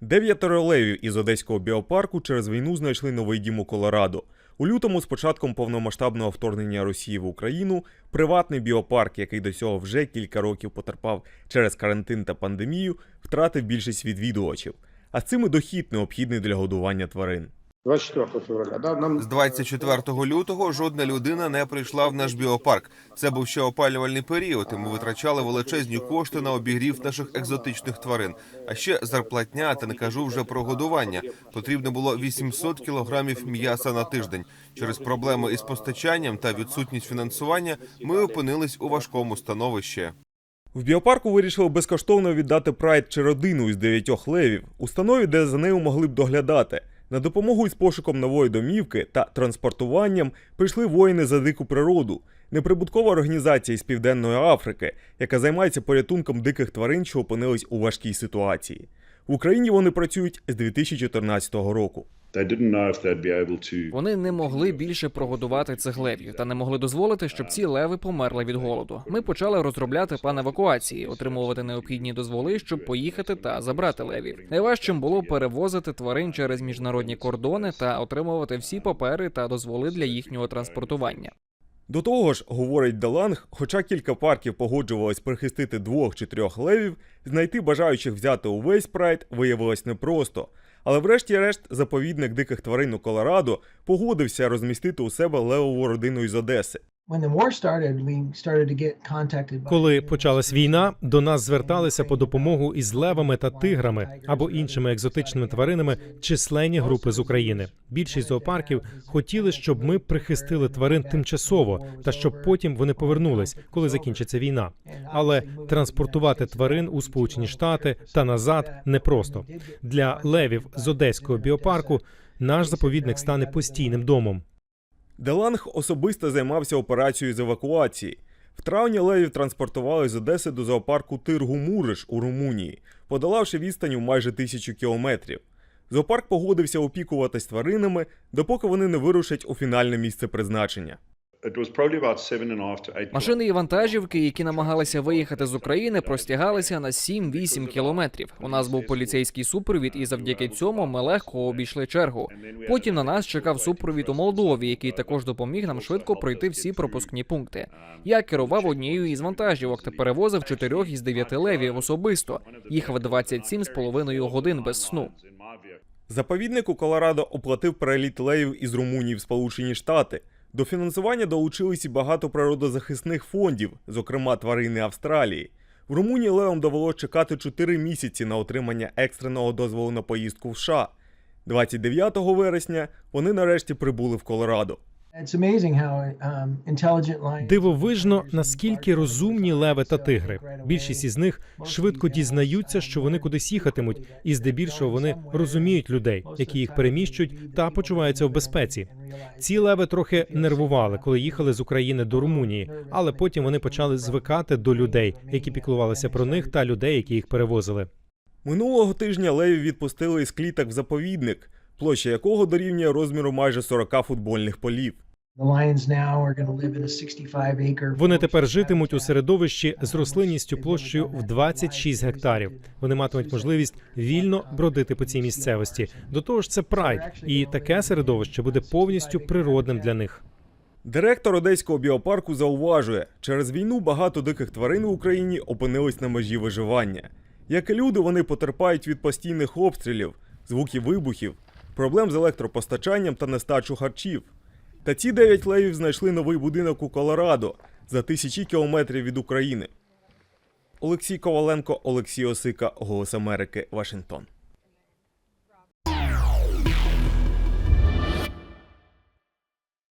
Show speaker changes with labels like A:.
A: Дев'ятеро левів із одеського біопарку через війну знайшли новий дім у Колорадо. У лютому, з початком повномасштабного вторгнення Росії в Україну, приватний біопарк, який до цього вже кілька років потерпав через карантин та пандемію, втратив більшість відвідувачів. А з цим дохід необхідний для годування тварин.
B: 24 февраля. Да, нам
C: З 24 лютого жодна людина не прийшла в наш біопарк. Це був ще опалювальний період, і ми витрачали величезні кошти на обігрів наших екзотичних тварин. А ще зарплатня, та не кажу вже про годування. Потрібно було 800 кілограмів м'яса на тиждень. Через проблеми із постачанням та відсутність фінансування ми опинились у важкому становищі.
A: В біопарку вирішили безкоштовно віддати прайд чи родину із дев'ятьох левів, установі, де за нею могли б доглядати. На допомогу із пошуком нової домівки та транспортуванням прийшли воїни за дику природу, неприбуткова організація з Південної Африки, яка займається порятунком диких тварин, що опинились у важкій ситуації. В Україні вони працюють з 2014 року.
D: Вони не могли більше прогодувати цих левів та не могли дозволити, щоб ці леви померли від голоду. Ми почали розробляти план евакуації, отримувати необхідні дозволи, щоб поїхати та забрати левів. Найважчим було перевозити тварин через міжнародні кордони та отримувати всі папери та дозволи для їхнього транспортування.
A: До того ж, говорить Деланг, хоча кілька парків погоджувалось прихистити двох чи трьох левів, знайти бажаючих взяти увесь прайд виявилось непросто. Але врешті-решт заповідник диких тварин у Колорадо погодився розмістити у себе левову родину із Одеси.
E: Коли почалась війна, до нас зверталися по допомогу із левами та тиграми або іншими екзотичними тваринами численні групи з України. Більшість зоопарків хотіли, щоб ми прихистили тварин тимчасово та щоб потім вони повернулись, коли закінчиться війна. Але транспортувати тварин у Сполучені Штати та назад непросто. Для левів з одеського біопарку наш заповідник стане постійним домом.
A: Деланг особисто займався операцією з евакуації. В травні левів транспортували з Одеси до зоопарку Тиргу Муриш у Румунії, подолавши відстань у майже тисячу кілометрів. Зоопарк погодився опікуватись тваринами, допоки вони не вирушать у фінальне місце призначення.
F: It was probably about seven and a half to eight
D: Машини і вантажівки, які намагалися виїхати з України, простягалися на 7-8 кілометрів. У нас був поліцейський супровід, і завдяки цьому ми легко обійшли чергу. Потім на нас чекав супровід у Молдові, який також допоміг нам швидко пройти всі пропускні пункти. Я керував однією із вантажівок та перевозив чотирьох із дев'яти левів особисто. Їхав 27 з половиною годин без сну.
A: Заповідник у Колорадо оплатив переліт левів із Румунії в Сполучені Штати. До фінансування долучились і багато природозахисних фондів, зокрема тварини Австралії. В Румунії левам довелось чекати 4 місяці на отримання екстреного дозволу на поїздку в США. 29 вересня вони нарешті прибули в Колорадо.
G: It's amazing how um, intelligent lions.
E: Дивовижно, наскільки розумні леви та тигри. Більшість із них швидко дізнаються, що вони кудись їхатимуть, і здебільшого вони розуміють людей, які їх переміщують та почуваються в безпеці. Ці леви трохи нервували, коли їхали з України до Румунії, але потім вони почали звикати до людей, які піклувалися про них, та людей, які їх перевозили.
A: Минулого тижня левів відпустили із кліток в заповідник, площа якого дорівнює розміру майже 40 футбольних полів.
G: The lions now are going to live in a 65 acre.
E: Вони тепер житимуть у середовищі з рослинністю площею в 26 гектарів. Вони матимуть можливість вільно бродити по цій місцевості. До того ж, це прайд, і таке середовище буде повністю природним для них.
A: Директор одеського біопарку зауважує, через війну багато диких тварин в Україні опинились на межі виживання. Як і люди, вони потерпають від постійних обстрілів, звуків вибухів, проблем з електропостачанням та нестачу харчів. Та ці дев'ять левів знайшли новий будинок у Колорадо за тисячі кілометрів від України. Олексій Коваленко, Олексій Осика, Голос Америки, Вашингтон.